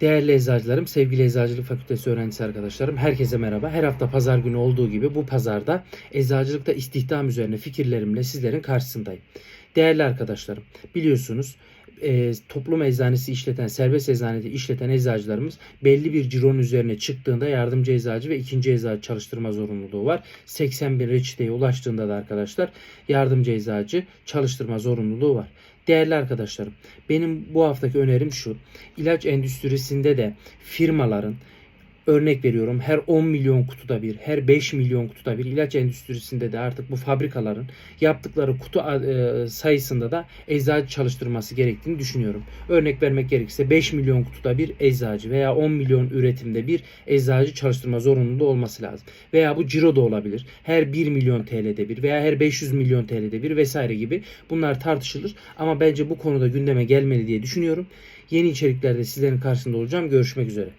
Değerli eczacılarım, sevgili Eczacılık Fakültesi öğrencisi arkadaşlarım, herkese merhaba. Her hafta pazar günü olduğu gibi bu pazarda eczacılıkta istihdam üzerine fikirlerimle sizlerin karşısındayım. Değerli arkadaşlarım, biliyorsunuz e, toplum eczanesi işleten, serbest eczanede işleten eczacılarımız belli bir cironun üzerine çıktığında yardımcı eczacı ve ikinci eczacı çalıştırma zorunluluğu var. 80 bin reçeteye ulaştığında da arkadaşlar yardımcı eczacı çalıştırma zorunluluğu var. Değerli arkadaşlarım, benim bu haftaki önerim şu. İlaç endüstrisinde de firmaların örnek veriyorum her 10 milyon kutuda bir, her 5 milyon kutuda bir ilaç endüstrisinde de artık bu fabrikaların yaptıkları kutu e, sayısında da eczacı çalıştırması gerektiğini düşünüyorum. Örnek vermek gerekirse 5 milyon kutuda bir eczacı veya 10 milyon üretimde bir eczacı çalıştırma zorunluluğu olması lazım. Veya bu ciro da olabilir. Her 1 milyon TL'de bir veya her 500 milyon TL'de bir vesaire gibi bunlar tartışılır. Ama bence bu konuda gündeme gelmeli diye düşünüyorum. Yeni içeriklerde sizlerin karşısında olacağım. Görüşmek üzere.